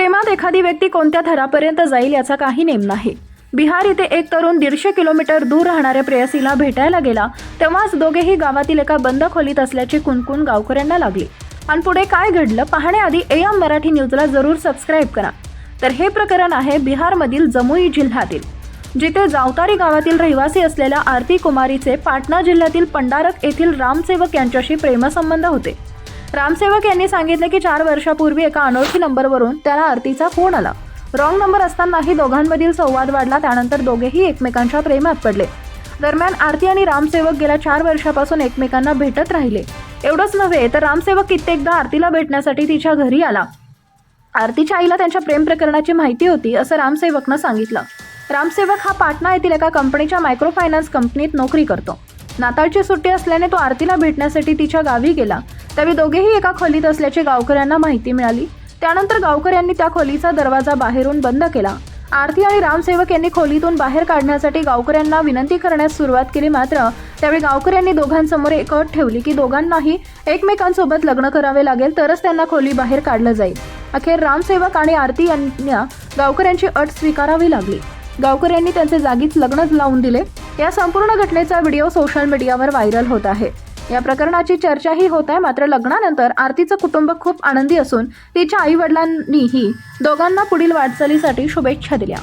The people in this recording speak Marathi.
प्रेमात एखादी व्यक्ती कोणत्या थरापर्यंत जाईल याचा काही नेम नाही. बिहार इथे एक तरुण दीडशे किलोमीटर दूर राहणाऱ्या प्रेयसीला भेटायला गेला. तेव्हाच दोघेही गावातील एका बंद खोलीत असल्याची कुणकुण गावकऱ्यांना लागली. आणि पुढे काय घडलं पाहण्याआधी ए एम मराठी न्यूजला जरूर सबस्क्राईब करा. तर हे प्रकरण आहे बिहारमधील जमुई जिल्ह्यातील. जिथे जावतारी गावातील रहिवासी असलेल्या आरती कुमारीचे पाटणा जिल्ह्यातील पंडारक येथील रामसेवक यांच्याशी प्रेमसंबंध होते. रामसेवक यांनी सांगितले की चार वर्षापूर्वी एका अनोळखी नंबरवरून त्याला आरतीचा फोन आला. रॉंग नंबर असतानाही दोघांमधील संवाद वाढला त्यानंतर दोघेही एकमेकांच्या प्रेमात पडले. दरम्यान आरती आणि रामसेवक गेल्या चार वर्षापासून एकमेकांना भेटत राहिले. एवढंच नव्हे तर रामसेवक कित्येकदा आरतीला भेटण्यासाठी तिच्या घरी आला. आरतीच्या आईला त्यांच्या प्रेम प्रकरणाची माहिती होती असं रामसेवकनं सांगितलं. रामसेवक हा पाटणा येथील एका कंपनीच्या मायक्रो फायनान्स कंपनीत नोकरी करतो. नाताळची सुट्टी असल्याने तो आरतीला भेटण्यासाठी तिच्या गावी गेला. त्यावेळी दोघेही एका खोलीत असल्याची गावकऱ्यांना माहिती मिळाली. त्यानंतर गावकऱ्यांनी त्या खोलीचा दरवाजा बाहेरून बंद केला. आरती आणि रामसेवक यांनी खोलीतून बाहेर काढण्यासाठी गावकऱ्यांना विनंती करण्यास सुरुवात केली मात्र त्यावेळी गावकऱ्यांनी दोघांसमोर एक अट ठेवली की दोघांनाही एकमेकांसोबत लग्न करावे लागेल तरच त्यांना खोली बाहेर काढलं जाईल. अखेर रामसेवक आणि आरती यांना गावकऱ्यांची अट स्वीकारावी लागली. गावकऱ्यांनी त्यांचे जागीच लग्न लावून दिले. या संपूर्ण घटनेचा व्हिडिओ सोशल मीडियावर व्हायरल होत आहे. या प्रकरणाची चर्चाही होत आहे. मात्र लग्नानंतर आरतीचं कुटुंब खूप आनंदी असून तिच्या आई वडिलांनीही दोघांना पुढील वाटचालीसाठी शुभेच्छा दिल्या.